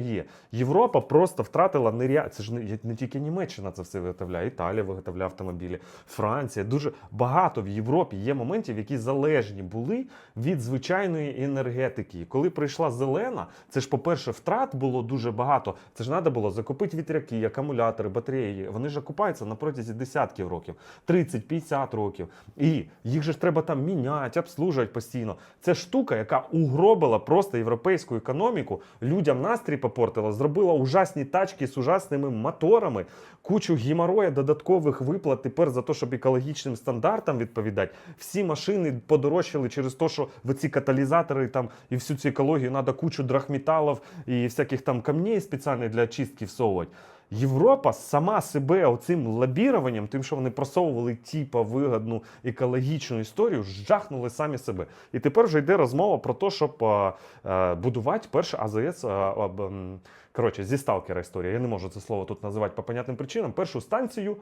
є. Європа просто втратила неря... Це ж не, не тільки Німеччина це все виготовляє, Італія виготовляє автомобілі, Франція. Дуже багато в Європі є моментів, які залежні були від звичайної енергетики. Коли прийшла зелена, це ж, по-перше, втрат було дуже багато. Це ж треба було закупити вітряки, акумулятори, батареї. Вони ж окупаються на протязі десятків років, 30-50 років. І їх же ж треба там міняти, обслужувати постійно. Це штука, яка угробила просто європейську економіку, людям настрій попортила, зробила ужасні тачки з ужасними моторами, кучу геморроя, додаткових виплат тепер за те, щоб екологічним стандартам відповідати. Всі машини подорожчали через те, що в ці каталізатори там і всю цю екологію треба кучу драхметалів і всяких там камней спеціальних для очистки всовувати. Європа сама себе оцим лобіруванням, тим, що вони просовували типа вигодну екологічну історію, жахнули самі себе. І тепер вже йде розмова про те, щоб будувати перше АЗС. ем, Коротше, зі сталкера історія. Я не можу це слово тут називати по понятним причинам. Першу станцію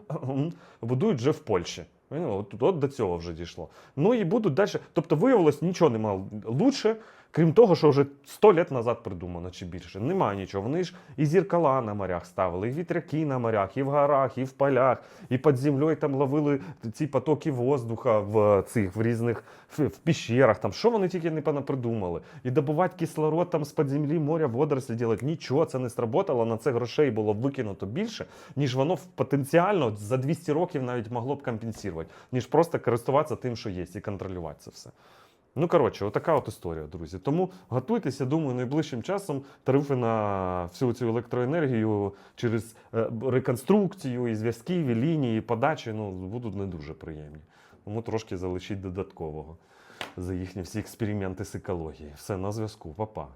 будують вже в Польщі. От, от до цього вже дійшло. Ну і будуть далі. Тобто виявилось, нічого нема лучше, крім того, що вже 100 літ назад придумано чи більше. Немає нічого. Вони ж і зіркала на морях ставили, і вітряки на морях, і в горах, і в полях, і під землею там ловили ці потоки воздуха в цих в різних в, піщерах. Там що вони тільки не придумали. І добувати кислород там з-під землі, моря, водорослі ділять. Нічого це не сработало. На це грошей було викинуто більше, ніж воно потенціально за 200 років навіть могло б компенсувати, ніж просто користуватися тим, що є, і контролювати це все. Ну, коротше, отака от історія, друзі. Тому готуйтеся, думаю, найближчим часом тарифи на всю цю електроенергію через е, реконструкцію, і зв'язків, і лінії, і подачі ну, будуть не дуже приємні. Тому трошки залишіть додаткового за їхні всі експерименти з екології. Все на зв'язку, Па-па.